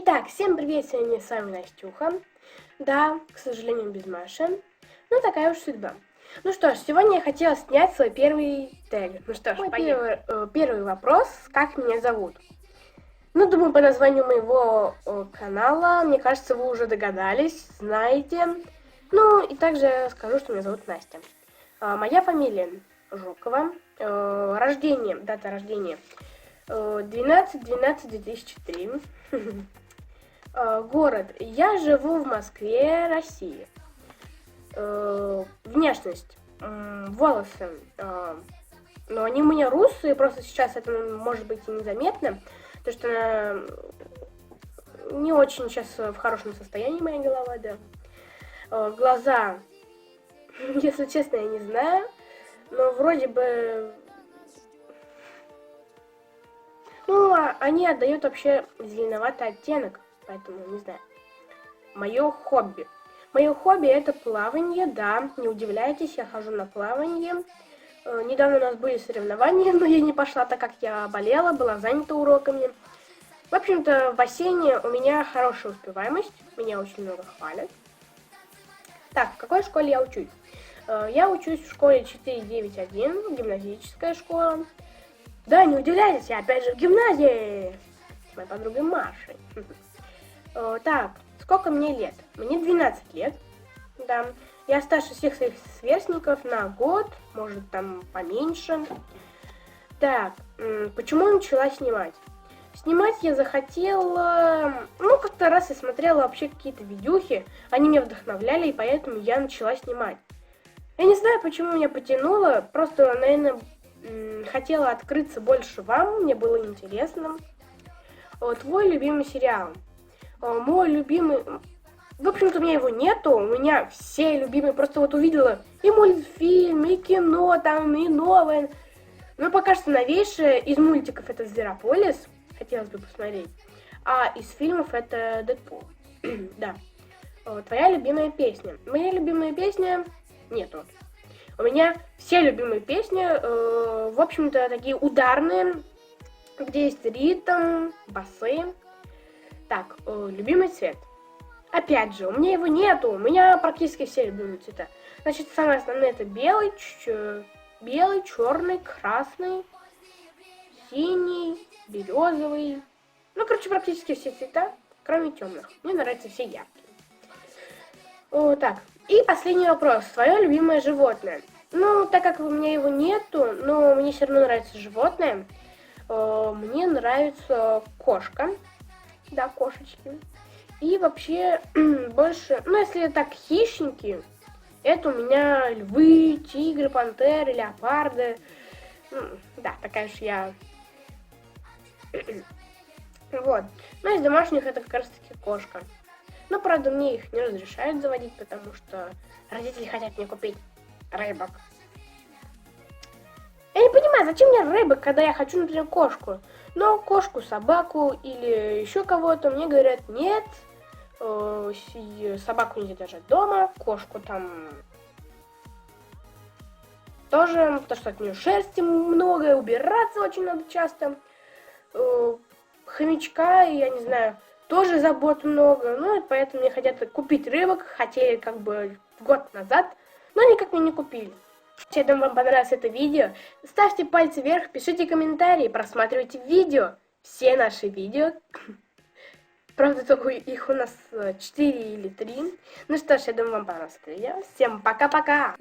Итак, всем привет, сегодня с вами Настюха. Да, к сожалению, без Маши. Ну, такая уж судьба. Ну что ж, сегодня я хотела снять свой первый тег. Ну что ж, Мой первый, э, первый вопрос, как меня зовут? Ну, думаю, по названию моего э, канала, мне кажется, вы уже догадались, знаете. Ну, и также скажу, что меня зовут Настя. Э, моя фамилия Жукова. Э, рождение, дата рождения 12-12-2003. Э, город. Я живу в Москве, России. Э, внешность. Волосы. Э, но они у меня русые, просто сейчас это может быть и незаметно. Потому что она не очень сейчас в хорошем состоянии моя голова, да. Глаза. Если честно, я не знаю. Но вроде бы ну, а они отдают вообще зеленоватый оттенок, поэтому не знаю. Мое хобби. Мое хобби это плавание, да, не удивляйтесь, я хожу на плавание. Э, недавно у нас были соревнования, но я не пошла, так как я болела, была занята уроками. В общем-то, в бассейне у меня хорошая успеваемость, меня очень много хвалят. Так, в какой школе я учусь? Э, я учусь в школе 491, гимназическая школа. Да, не удивляйтесь, я опять же в гимназии с моей подругой Машей. Так, сколько мне лет? Мне 12 лет, да. Я старше всех своих сверстников на год, может там поменьше. Так, почему я начала снимать? Снимать я захотела, ну как-то раз я смотрела вообще какие-то видюхи, они меня вдохновляли, и поэтому я начала снимать. Я не знаю, почему меня потянуло, просто, наверное, хотела открыться больше вам, мне было интересно. Твой любимый сериал. Мой любимый... В общем-то, у меня его нету, у меня все любимые, просто вот увидела и мультфильм, и кино там, и новое. Но пока что новейшее из мультиков это Зверополис, хотелось бы посмотреть, а из фильмов это Дэдпул. да. Твоя любимая песня. Моя любимая песня нету. У меня все любимые песни, э, в общем-то, такие ударные, где есть ритм, басы. Так, э, любимый цвет. Опять же, у меня его нету, у меня практически все любимые цвета. Значит, самое основное это белый, белый, черный, красный, синий, березовый. Ну, короче, практически все цвета, кроме темных. Мне нравятся все яркие. О, так, и последний вопрос. Твое любимое животное? Ну, так как у меня его нету, но мне все равно нравится животное. Э, мне нравится кошка. Да, кошечки. И вообще больше, ну, если так хищники, это у меня львы, тигры, пантеры, леопарды. Ну, да, такая же я. вот. Ну, из домашних это как раз таки кошка. Но, правда, мне их не разрешают заводить, потому что родители хотят мне купить рыбок. Я не понимаю, зачем мне рыбок, когда я хочу, например, кошку. Но кошку, собаку или еще кого-то мне говорят, нет, э, собаку нельзя держать дома, кошку там тоже, потому что от нее шерсти много, убираться очень надо часто. Э, хомячка, я не знаю, тоже забот много, ну, и поэтому мне хотят купить рыбок, хотели как бы год назад, но никак мне не купили. Если вам понравилось это видео, ставьте пальцы вверх, пишите комментарии, просматривайте видео, все наши видео. Правда, только их у нас 4 или 3. Ну что ж, я думаю, вам понравилось это видео. Всем пока-пока!